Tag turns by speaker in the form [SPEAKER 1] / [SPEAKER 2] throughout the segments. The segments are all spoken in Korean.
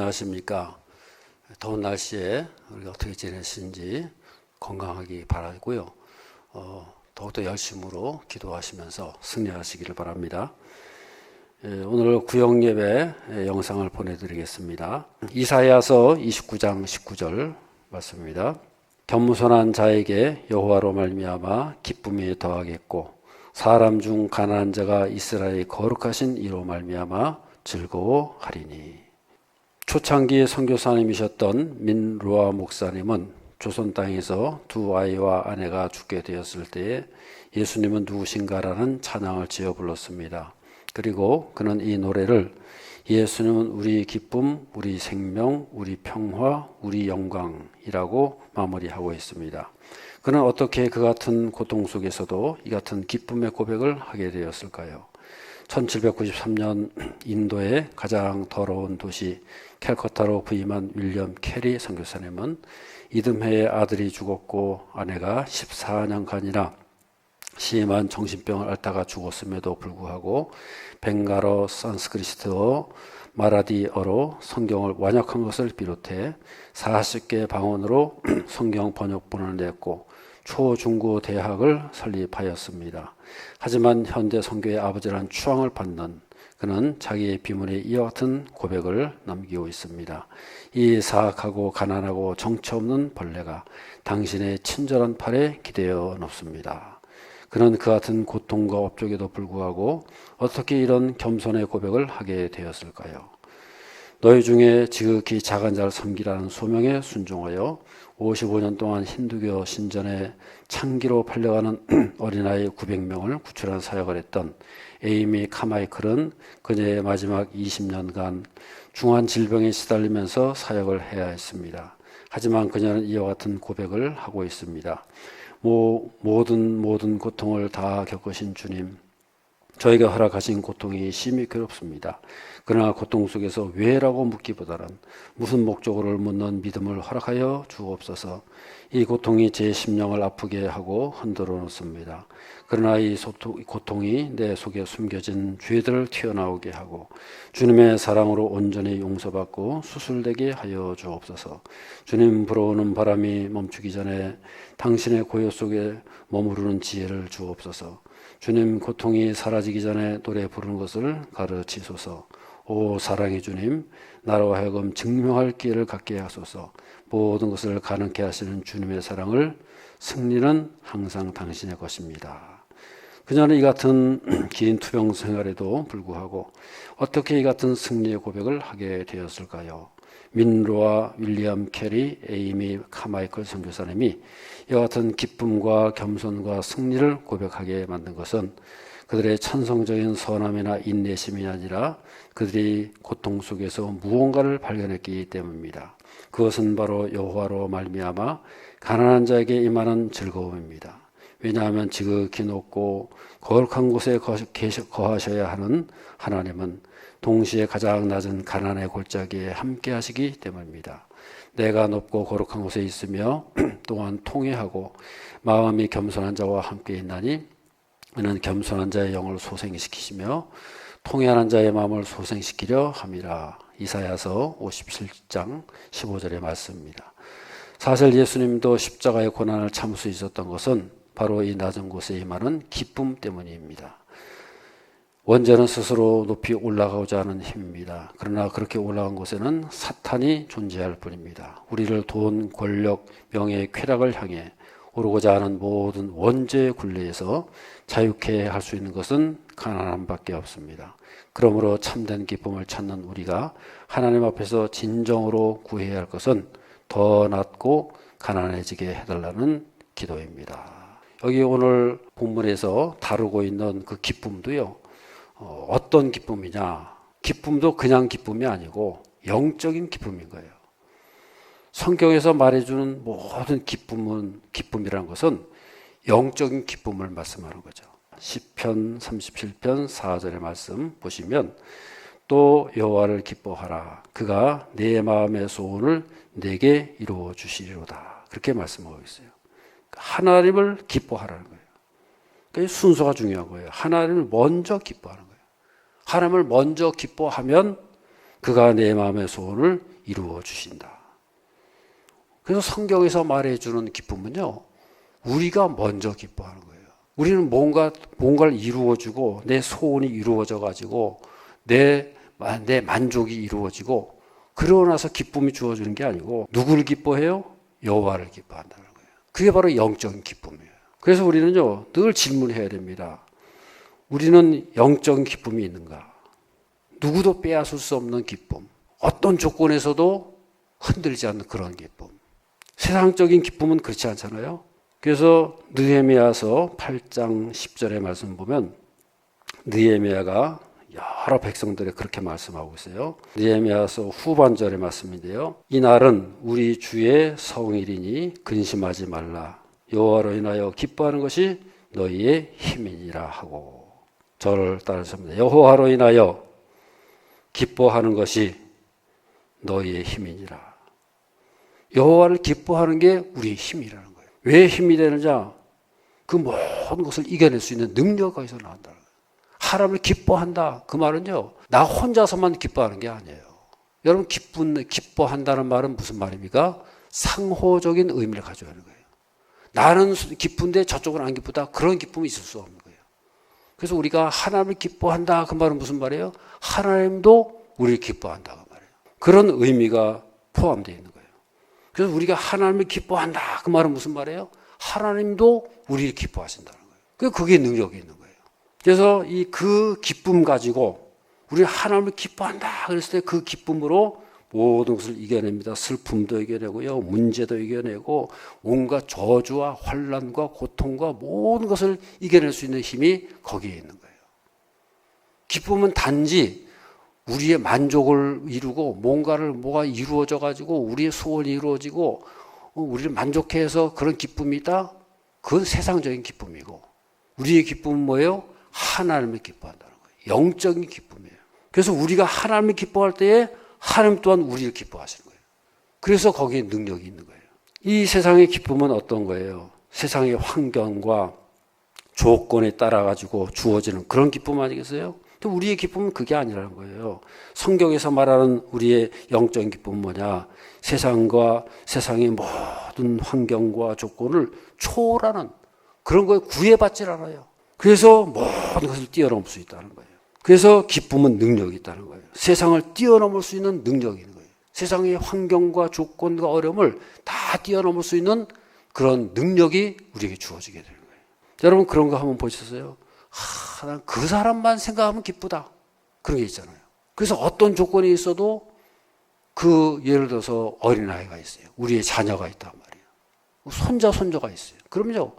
[SPEAKER 1] 안녕하십니까? 더운 날씨에 우리가 어떻게 지내시는지 건강하기 바라고요. 어, 더욱더 열심으로 기도하시면서 승리하시기를 바랍니다. 예, 오늘 구역 예배 예, 영상을 보내드리겠습니다. 이사야서 29장 19절 말씀입니다. 겸손한 자에게 여호와로 말미암아 기쁨이 더하겠고 사람 중 가난한 자가 이스라엘의 거룩하신 이로 말미암아 즐거워하리니. 초창기 선교사님이셨던 민루아 목사님은 조선 땅에서 두 아이와 아내가 죽게 되었을 때에 예수님은 누구신가라는 찬양을 지어 불렀습니다. 그리고 그는 이 노래를 예수님은 우리 기쁨, 우리 생명, 우리 평화, 우리 영광이라고 마무리하고 있습니다. 그는 어떻게 그 같은 고통 속에서도 이 같은 기쁨의 고백을 하게 되었을까요? 1793년 인도의 가장 더러운 도시 캘커타로 부임한 윌리엄 캐리 선교사님은 이듬해에 아들이 죽었고 아내가 14년간이나 심한 정신병을 앓다가 죽었음에도 불구하고 벵가로 산스크리트어 마라디어로 성경을 완역한 것을 비롯해 40개 방언으로 성경 번역본을 냈고 초중고 대학을 설립하였습니다. 하지만 현대 선교의 아버지라는 추앙을 받는 그는 자기의 비문에 이와 같은 고백을 남기고 있습니다. 이 사악하고 가난하고 정처 없는 벌레가 당신의 친절한 팔에 기대어 높습니다. 그는 그 같은 고통과 업적에도 불구하고 어떻게 이런 겸손의 고백을 하게 되었을까요? 너희 중에 지극히 작은 자를 섬기라는 소명에 순종하여 55년 동안 힌두교 신전에 창기로 팔려가는 어린아이 900명을 구출한 사역을 했던 에이미 카마이클은 그녀의 마지막 20년간 중한 질병에 시달리면서 사역을 해야 했습니다. 하지만 그녀는 이와 같은 고백을 하고 있습니다. 모, 모든 모든 고통을 다 겪으신 주님, 저에게 허락하신 고통이 심히 괴롭습니다. 그러나 고통 속에서 왜라고 묻기보다는 무슨 목적으로 묻는 믿음을 허락하여 주옵소서. 이 고통이 제 심령을 아프게 하고 흔들어 놓습니다. 그러나 이 고통이 내 속에 숨겨진 죄들을 튀어나오게 하고 주님의 사랑으로 온전히 용서받고 수술되게 하여 주옵소서. 주님 불어오는 바람이 멈추기 전에 당신의 고요 속에 머무르는 지혜를 주옵소서. 주님 고통이 사라지기 전에 노래 부르는 것을 가르치소서. 오 사랑의 주님, 나로 하여금 증명할 기회를 갖게 하소서. 모든 것을 가능케 하시는 주님의 사랑을 승리는 항상 당신의 것입니다. 그녀는 이 같은 긴 투병 생활에도 불구하고 어떻게 이 같은 승리의 고백을 하게 되었을까요? 민로와 윌리엄 캐리, 에이미 카마이클 선교사님이 이와 같은 기쁨과 겸손과 승리를 고백하게 만든 것은 그들의 천성적인 선함이나 인내심이 아니라 그들이 고통 속에서 무언가를 발견했기 때문입니다. 그것은 바로 여호와로 말미암아 가난한 자에게 임하는 즐거움입니다. 왜냐하면 지극히 높고 거룩한 곳에 거하셔야 하는 하나님은 동시에 가장 낮은 가난의 골짜기에 함께 하시기 때문입니다. 내가 높고 거룩한 곳에 있으며 또한 통회하고 마음이 겸손한 자와 함께 있나니 이는 겸손한 자의 영을 소생시키시며 통회하는 자의 마음을 소생시키려 함이라. 이사야서 57장 15절의 말씀입니다. 사실 예수님도 십자가의 고난을 참을 수 있었던 것은 바로 이 낮은 곳에 임하는 기쁨 때문입니다. 원죄는 스스로 높이 올라가고자 하는 힘입니다. 그러나 그렇게 올라간 곳에는 사탄이 존재할 뿐입니다. 우리를 돈, 권력, 명예, 쾌락을 향해 오르고자 하는 모든 원죄의 굴레에서 자유케 할 수 있는 것은 가난함밖에 없습니다. 그러므로 참된 기쁨을 찾는 우리가 하나님 앞에서 진정으로 구해야 할 것은 더 낮고 가난해지게 해달라는 기도입니다. 여기 오늘 본문에서 다루고 있는 그 기쁨도요, 어, 어떤 기쁨이냐? 기쁨도 그냥 기쁨이 아니고 영적인 기쁨인 거예요. 성경에서 말해주는 모든 기쁨은 기쁨이라는 것은 영적인 기쁨을 말씀하는 거죠. 시편 37편 4절의 말씀 보시면 또 여호와를 기뻐하라 그가 내 마음의 소원을 내게 이루어 주시리로다 그렇게 말씀하고 있어요. 하나님을 기뻐하라는 거예요. 그 순서가 중요한 거예요. 하나님을 먼저 기뻐하는 거예요. 하나님을 먼저 기뻐하면 그가 내 마음의 소원을 이루어 주신다. 그래서 성경에서 말해 주는 기쁨은요, 우리가 먼저 기뻐하는 거예요. 우리는 뭔가, 뭔가를 이루어주고, 내 소원이 이루어져 가지고, 내, 내 만족이 이루어지고, 그러고 나서 기쁨이 주어지는 게 아니고, 누구를 기뻐해요? 여호와를 기뻐한다는 거예요. 그게 바로 영적인 기쁨이에요. 그래서 우리는요, 늘 질문해야 됩니다. 우리는 영적인 기쁨이 있는가? 누구도 빼앗을 수 없는 기쁨. 어떤 조건에서도 흔들지 않는 그런 기쁨. 세상적인 기쁨은 그렇지 않잖아요. 그래서 느헤미야서 8장 10절의 말씀 보면 느헤미야가 여러 백성들에 그렇게 말씀하고 있어요. 느헤미야서 후반절의 말씀인데요. 이 날은 우리 주의 성일이니 근심하지 말라. 여호와로 인하여 기뻐하는 것이 너희의 힘이니라 하고 저를 따르십니다. 여호와로 인하여 기뻐하는 것이 너희의 힘이니라. 여호와를 기뻐하는 게 우리의 힘이라는. 왜 힘이 되느냐? 그 모든 것을 이겨낼 수 있는 능력이 나온다는 거예요. 하나님을 기뻐한다. 그 말은요, 나 혼자서만 기뻐하는 게 아니에요. 여러분, 기쁜, 기뻐한다는 말은 무슨 말입니까? 상호적인 의미를 가져야 하는 거예요. 나는 기쁜데 저쪽은 안 기쁘다. 그런 기쁨이 있을 수 없는 거예요. 그래서 우리가 하나님을 기뻐한다. 그 말은 무슨 말이에요? 하나님도 우리를 기뻐한다. 그 말이에요. 그런 의미가 포함되어 있는 거예요. 그래서 우리가 하나님을 기뻐한다. 그 말은 무슨 말이에요? 하나님도 우리를 기뻐하신다는 거예요. 그 그게 능력이 있는 거예요. 그래서 이 그 기쁨 가지고 우리 하나님을 기뻐한다. 그랬을 때 그 기쁨으로 모든 것을 이겨냅니다. 슬픔도 이겨내고요. 문제도 이겨내고 온갖 저주와 환란과 고통과 모든 것을 이겨낼 수 있는 힘이 거기에 있는 거예요. 기쁨은 단지 우리의 만족을 이루고 뭔가를 뭐가 이루어져 가지고 우리의 소원이 이루어지고 어, 우리를 만족해 해서 그런 기쁨이 있다? 그건 세상적인 기쁨이고 우리의 기쁨은 뭐예요? 하나님을 기뻐한다는 거예요. 영적인 기쁨이에요. 그래서 우리가 하나님을 기뻐할 때에 하나님 또한 우리를 기뻐하시는 거예요. 그래서 거기에 능력이 있는 거예요. 이 세상의 기쁨은 어떤 거예요? 세상의 환경과 조건에 따라 가지고 주어지는 그런 기쁨 아니겠어요? 근데 우리의 기쁨은 그게 아니라는 거예요. 성경에서 말하는 우리의 영적인 기쁨은 뭐냐? 세상과 세상의 모든 환경과 조건을 초월하는 그런 거에 구애받질 않아요. 그래서 모든 것을 뛰어넘을 수 있다는 거예요. 그래서 기쁨은 능력이 있다는 거예요. 세상을 뛰어넘을 수 있는 능력이 있는 거예요. 세상의 환경과 조건과 어려움을 다 뛰어넘을 수 있는 그런 능력이 우리에게 주어지게 되는 거예요. 여러분 그런 거 한번 보셨어요? 하, 난그 사람만 생각하면 기쁘다. 그런 게 있잖아요. 그래서 어떤 조건이 있어도 그 예를 들어서 어린아이가 있어요. 우리의 자녀가 있단 말이에요. 손자, 손자가 있어요. 그럼요.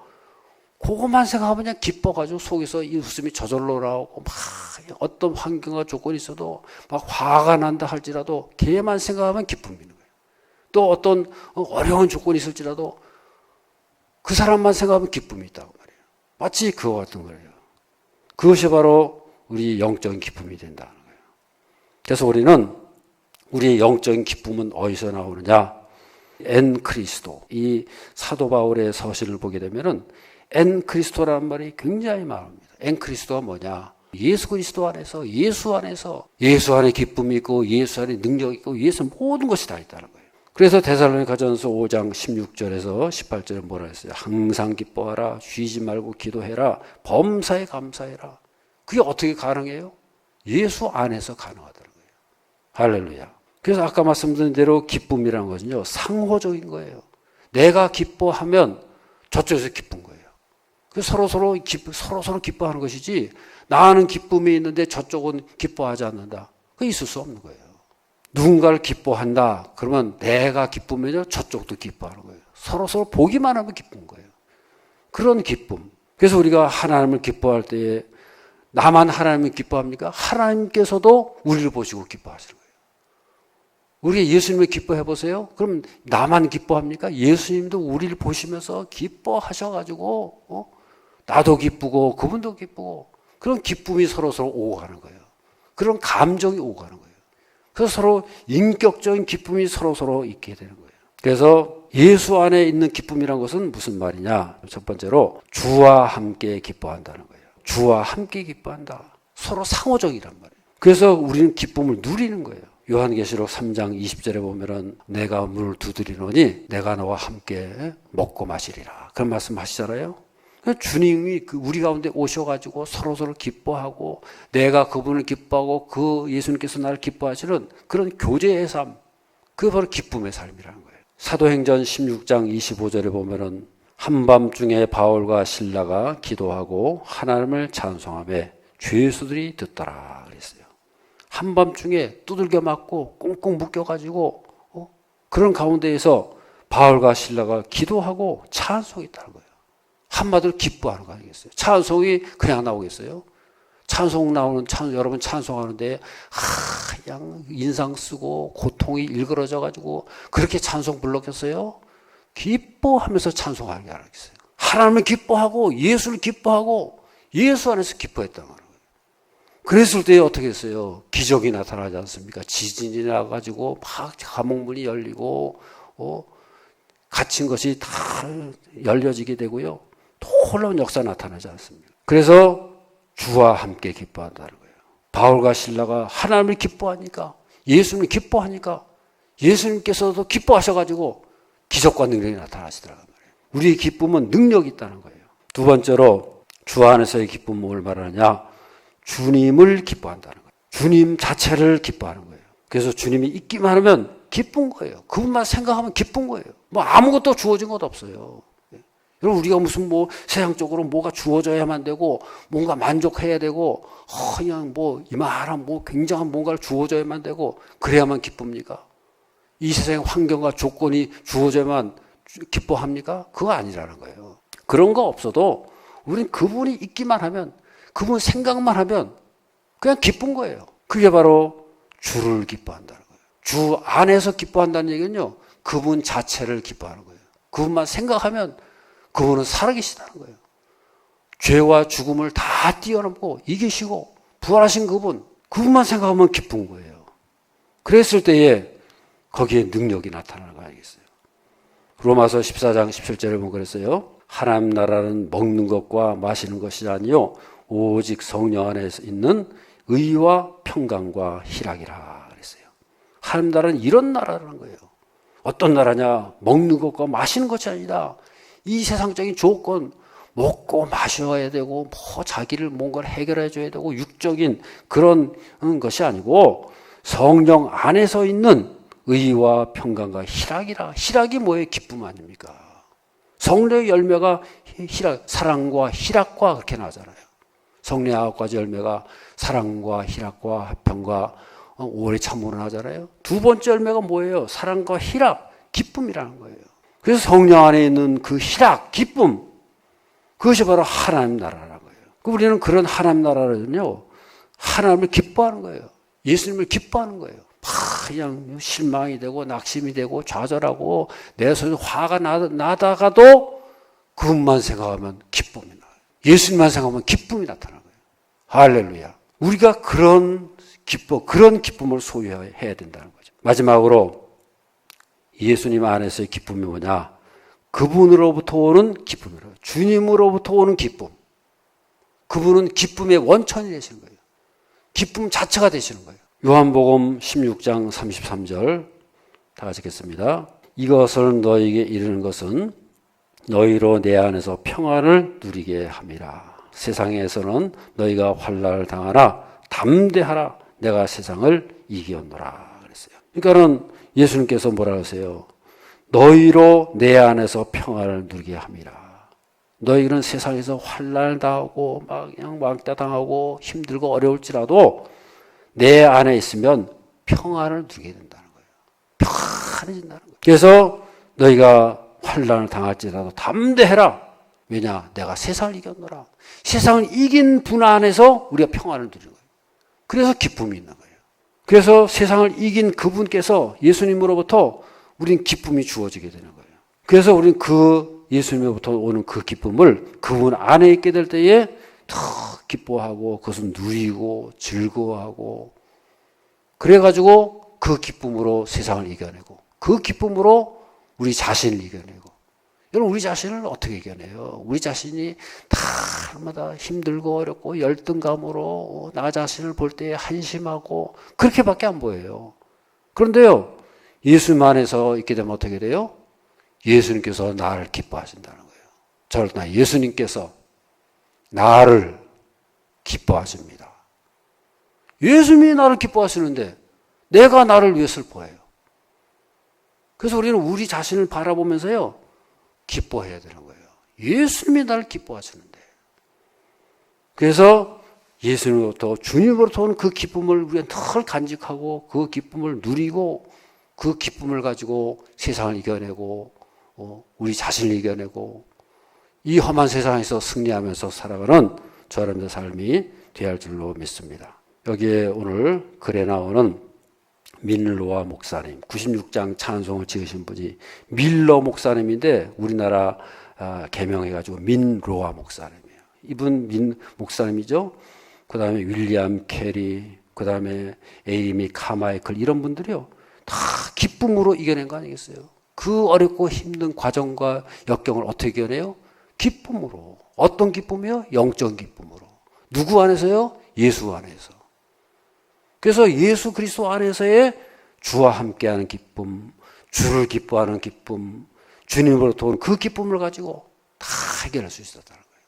[SPEAKER 1] 그것만 생각하면 그냥 기뻐가지고 속에서 이 웃음이 저절로 나오고 막 어떤 환경과 조건이 있어도 막 화가 난다 할지라도 걔만 생각하면 기쁨이 있는 거예요. 또 어떤 어려운 조건이 있을지라도 그 사람만 생각하면 기쁨이 있다고 말이에요. 마치 그와 같은 거예요. 그것이 바로 우리 영적인 기쁨이 된다는 거예요. 그래서 우리는 우리의 영적인 기쁨은 어디서 나오느냐? 엔 크리스도. 이 사도 바울의 서신을 보게 되면은 엔 크리스토라는 말이 굉장히 많습니다. 엔 크리스도가 뭐냐? 예수 그리스도 안에서 예수 안에서 예수 안에 기쁨이 있고 예수 안에 능력이 있고 예수 모든 것이 다 있다는 거예요. 그래서 데살로니가전서 5장 16절에서 18절에 뭐라 했어요? 항상 기뻐하라 쉬지 말고 기도해라 범사에 감사해라. 그게 어떻게 가능해요? 예수 안에서 가능하다는 거예요. 할렐루야. 그래서 아까 말씀드린 대로 기쁨이라는 것은요, 상호적인 거예요. 내가 기뻐하면 저쪽에서 기쁜 거예요. 그 서로 서로 기쁘, 서로 서로 기뻐하는 것이지, 나는 기쁨이 있는데 저쪽은 기뻐하지 않는다. 그 있을 수 없는 거예요. 누군가를 기뻐한다. 그러면 내가 기쁘면 저쪽도 기뻐하는 거예요. 서로 서로 보기만 하면 기쁜 거예요. 그런 기쁨. 그래서 우리가 하나님을 기뻐할 때에 나만 하나님을 기뻐합니까? 하나님께서도 우리를 보시고 기뻐하시는 거예요. 우리 예수님을 기뻐해 보세요. 그럼 나만 기뻐합니까? 예수님도 우리를 보시면서 기뻐하셔가지고 어? 나도 기쁘고 그분도 기쁘고 그런 기쁨이 서로 서로 오고 가는 거예요. 그런 감정이 오고 가는 거예요. 그래서 서로 인격적인 기쁨이 서로 서로 있게 되는 거예요. 그래서 예수 안에 있는 기쁨이란 것은 무슨 말이냐? 첫 번째로 주와 함께 기뻐한다는 거예요. 주와 함께 기뻐한다. 서로 상호적이란 말이에요. 그래서 우리는 기쁨을 누리는 거예요. 요한계시록 3장 20절에 보면은 내가 문을 두드리노니 내가 너와 함께 먹고 마시리라. 그런 말씀 하시잖아요. 주님이 그 우리 가운데 오셔가지고 서로 서로 기뻐하고 내가 그분을 기뻐하고 그 예수님께서 나를 기뻐하시는 그런 교제의 삶, 그 바로 기쁨의 삶이라는 거예요. 사도행전 16장 25절에 보면은 한밤중에 바울과 신라가 기도하고 하나님을 찬송하며 죄수들이 듣더라 그랬어요. 한밤중에 두들겨 맞고 꽁꽁 묶여가지고 어? 그런 가운데에서 바울과 신라가 기도하고 찬송했다는 거예요. 한마디로 기뻐하는 거 아니겠어요? 찬송이 그냥 나오겠어요? 찬송 나오는 찬 여러분 찬송하는데 하, 그냥 인상 쓰고 고통이 일그러져 가지고 그렇게 찬송 불렀겠어요? 기뻐하면서 찬송하는 게 아니겠어요? 하나님을 기뻐하고 예수를 기뻐하고 예수 안에서 기뻐했다는 거예요. 그랬을 때 어떻게 했어요? 기적이 나타나지 않습니까? 지진이 나가지고 막 감옥문이 열리고 어, 갇힌 것이 다 열려지게 되고요. 놀라운 역사 나타나지 않습니까? 그래서 주와 함께 기뻐한다는 거예요. 바울과 신라가 하나님을 기뻐하니까 예수님을 기뻐하니까 예수님께서도 기뻐하셔가지고 기적과 능력이 나타나시더라고요. 우리의 기쁨은 능력이 있다는 거예요. 두 번째로 주 안에서의 기쁨은 뭘 말하느냐? 주님을 기뻐한다는 거예요. 주님 자체를 기뻐하는 거예요. 그래서 주님이 있기만 하면 기쁜 거예요. 그분만 생각하면 기쁜 거예요. 뭐 아무것도 주어진 것 없어요. 여러분 우리가 무슨 뭐 세상적으로 뭐가 주어져야만 되고 뭔가 만족해야 되고 어, 그냥 뭐 이만한 뭐 굉장한 뭔가를 주어져야만 되고 그래야만 기쁩니까? 이 세상의 환경과 조건이 주어져야만 기뻐합니까? 그거 아니라는 거예요. 그런 거 없어도 우린 그분이 있기만 하면 그분 생각만 하면 그냥 기쁜 거예요. 그게 바로 주를 기뻐한다는 거예요. 주 안에서 기뻐한다는 얘기는요. 그분 자체를 기뻐하는 거예요. 그분만 생각하면 그분은 살아계시다는 거예요. 죄와 죽음을 다 뛰어넘고 이기시고 부활하신 그분, 그분만 생각하면 기쁜 거예요. 그랬을 때에 거기에 능력이 나타나는 거 아니겠어요? 로마서 14장 17절에 보면 그랬어요. 하나님 나라는 먹는 것과 마시는 것이 아니요 오직 성령 안에 있는 의와 평강과 희락이라 그랬어요. 하나님 나라는 이런 나라라는 거예요. 어떤 나라냐? 먹는 것과 마시는 것이 아니다. 이 세상적인 조건 먹고 마셔야 되고 뭐 자기를 뭔가를 해결해 줘야 되고 육적인 그런 것이 아니고 성령 안에서 있는 의와 평강과 희락이라 희락이 뭐예요? 기쁨 아닙니까? 성령의 열매가 희락, 사랑과 희락과 그렇게 나잖아요. 성령 아홉 가지 열매가 사랑과 희락과 화평과 어, 오래 참으로 하잖아요. 두 번째 열매가 뭐예요? 사랑과 희락, 기쁨이라는 거예요. 그래서 성령 안에 있는 그 희락, 기쁨, 그것이 바로 하나님 나라라는 거예요. 그 우리는 그런 하나님 나라를요, 하나님을 기뻐하는 거예요. 예수님을 기뻐하는 거예요. 막 그냥 실망이 되고 낙심이 되고 좌절하고 내 속에 화가 나, 나다가도 그것만 생각하면 기쁨이 나요. 예수님만 생각하면 기쁨이 나타나는 거예요. 할렐루야. 우리가 그런 기뻐, 그런 기쁨을 소유해야 된다는 거죠. 마지막으로 예수님 안에서의 기쁨이 뭐냐? 그분으로부터 오는 기쁨이라고. 주님으로부터 오는 기쁨. 그분은 기쁨의 원천이 되시는 거예요. 기쁨 자체가 되시는 거예요. 요한복음 16장 33절 다 같이 읽겠습니다. 이것을 너에게 이르는 것은 너희로 내 안에서 평안을 누리게 함이라. 세상에서는 너희가 환난을 당하나 담대하라. 내가 세상을 이겼노라 그러니까는 예수님께서 뭐라 하세요? 너희로 내 안에서 평안을 누리게 함이라. 너희는 세상에서 환난을 당하고 막 그냥 왕따 당하고 힘들고 어려울지라도 내 안에 있으면 평안을 누리게 된다는 거예요. 평안해진다는 거예요. 그래서 너희가 환난을 당할지라도 담대해라. 왜냐? 내가 세상을 이겼노라. 세상을 이긴 분 안에서 우리가 평안을 누리는 거예요. 그래서 기쁨이 있는 거예요. 그래서 세상을 이긴 그분께서 예수님으로부터 우린 기쁨이 주어지게 되는 거예요. 그래서 우리는 그 예수님으로부터 오는 그 기쁨을 그분 안에 있게 될 때에 더 기뻐하고 그것을 누리고 즐거워하고 그래가지고 그 기쁨으로 세상을 이겨내고 그 기쁨으로 우리 자신을 이겨내고 여러분 우리 자신을 어떻게 이겨내요? 우리 자신이 다 날마다 힘들고 어렵고 열등감으로 나 자신을 볼 때 한심하고 그렇게밖에 안 보여요. 그런데요 예수님 안에서 있게 되면 어떻게 돼요? 예수님께서 나를 기뻐하신다는 거예요. 저를 나 예수님께서 나를 기뻐하십니다. 예수님이 나를 기뻐하시는데 내가 나를 위해 슬퍼해요. 그래서 우리는 우리 자신을 바라보면서요 기뻐해야 되는 거예요. 예수님이 나를 기뻐하시는데. 그래서 예수님으로부터 주님으로부터 오는 그 기쁨을 우리가 늘 간직하고 그 기쁨을 누리고 그 기쁨을 가지고 세상을 이겨내고 어, 우리 자신을 이겨내고 이 험한 세상에서 승리하면서 살아가는 저 여러분의 삶이 되어야 할 줄로 믿습니다. 여기에 오늘 글에 나오는 밀로와 목사님, 96장 찬송을 지으신 분이 밀러 목사님인데 우리나라 아, 개명해가지고 민로아 목사님이에요. 이분 민 목사님이죠. 그 다음에 윌리엄 캐리, 그 다음에 에이미 카마이클 이런 분들이요. 다 기쁨으로 이겨낸 거 아니겠어요? 그 어렵고 힘든 과정과 역경을 어떻게 이겨내요? 기쁨으로. 어떤 기쁨이요? 영적 기쁨으로. 누구 안에서요? 예수 안에서. 그래서 예수 그리스도 안에서의 주와 함께하는 기쁨, 주를 기뻐하는 기쁨, 주님으로부터 온그 기쁨을 가지고 다 해결할 수 있었다는 거예요.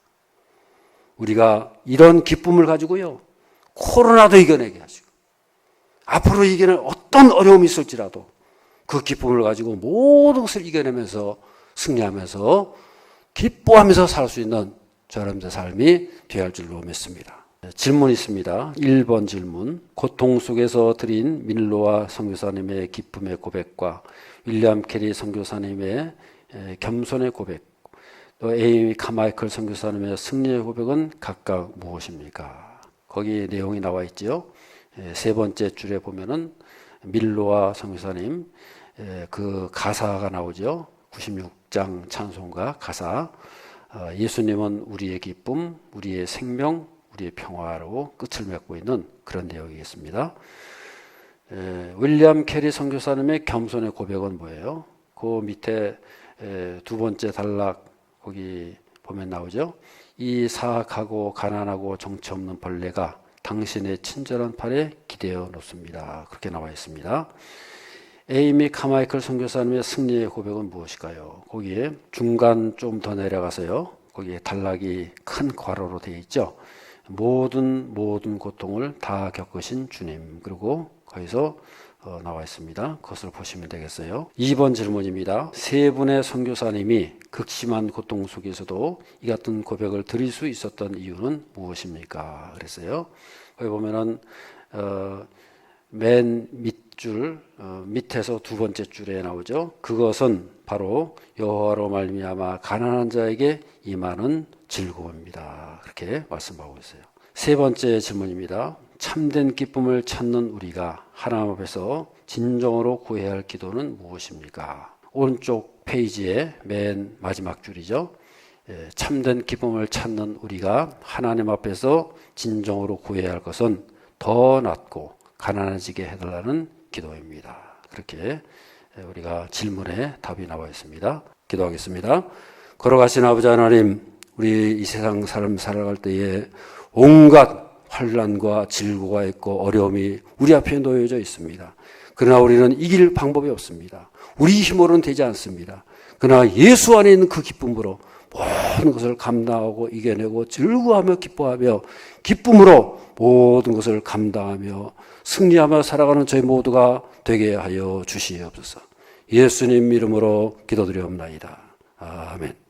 [SPEAKER 1] 우리가 이런 기쁨을 가지고요, 코로나도 이겨내게 하시고, 앞으로 이겨낼 어떤 어려움이 있을지라도 그 기쁨을 가지고 모든 것을 이겨내면서 승리하면서 기뻐하면서 살 수 있는 저 여러분의 삶이 되어야 할 줄로 믿습니다. 질문 있습니다. 1번 질문. 고통 속에서 드린 밀로와 선교사님의 기쁨의 고백과 윌리엄 캐리 선교사님의 겸손의 고백, 또 에이미 카마이클 선교사님의 승리의 고백은 각각 무엇입니까? 거기 내용이 나와 있지요. 세 번째 줄에 보면은 밀로와 선교사님 그 가사가 나오죠. 96장 찬송가 가사. 어, 예수님은 우리의 기쁨, 우리의 생명, 우리의 평화로 끝을 맺고 있는 그런 내용이겠습니다. 에, 윌리엄 캐리 선교사님의 겸손의 고백은 뭐예요? 그 밑에 에, 두 번째 단락 거기 보면 나오죠. 이 사악하고 가난하고 정치 없는 벌레가 당신의 친절한 팔에 기대어 놓습니다. 그렇게 나와 있습니다. 에이미 카마이클 선교사님의 승리의 고백은 무엇일까요? 거기에 중간 좀 더 내려가서요. 거기에 단락이 큰 괄호로 되어 있죠. 모든 모든 고통을 다 겪으신 주님. 그리고 거기서 어, 나와 있습니다. 그것을 보시면 되겠어요. 2번 질문입니다. 세 분의 선교사님이 극심한 고통 속에서도 이 같은 고백을 드릴 수 있었던 이유는 무엇입니까? 그랬어요. 거기 보면은 어, 맨 밑줄 어, 밑에서 두 번째 줄에 나오죠. 그것은 바로 여호와로 말미암아 가난한 자에게 임하는 즐거움입니다. 그렇게 말씀하고 있어요. 세 번째 질문입니다. 참된 기쁨을 찾는 우리가 하나님 앞에서 진정으로 구해야 할 기도는 무엇입니까? 오른쪽 페이지의 맨 마지막 줄이죠. 예, 참된 기쁨을 찾는 우리가 하나님 앞에서 진정으로 구해야 할 것은 더 낫고 가난해지게 해달라는 기도입니다. 그렇게 예, 우리가 질문에 답이 나와 있습니다. 기도하겠습니다. 걸어가신 아버지 하나님, 우리 이 세상 삶 살아갈 때에 온갖 환란과 질고가 있고 어려움이 우리 앞에 놓여져 있습니다. 그러나 우리는 이길 방법이 없습니다. 우리 힘으로는 되지 않습니다. 그러나 예수 안에 있는 그 기쁨으로 모든 것을 감당하고 이겨내고 즐거워하며 기뻐하며 기쁨으로 모든 것을 감당하며 승리하며 살아가는 저희 모두가 되게 하여 주시옵소서. 예수님 이름으로 기도드리옵나이다. 아멘.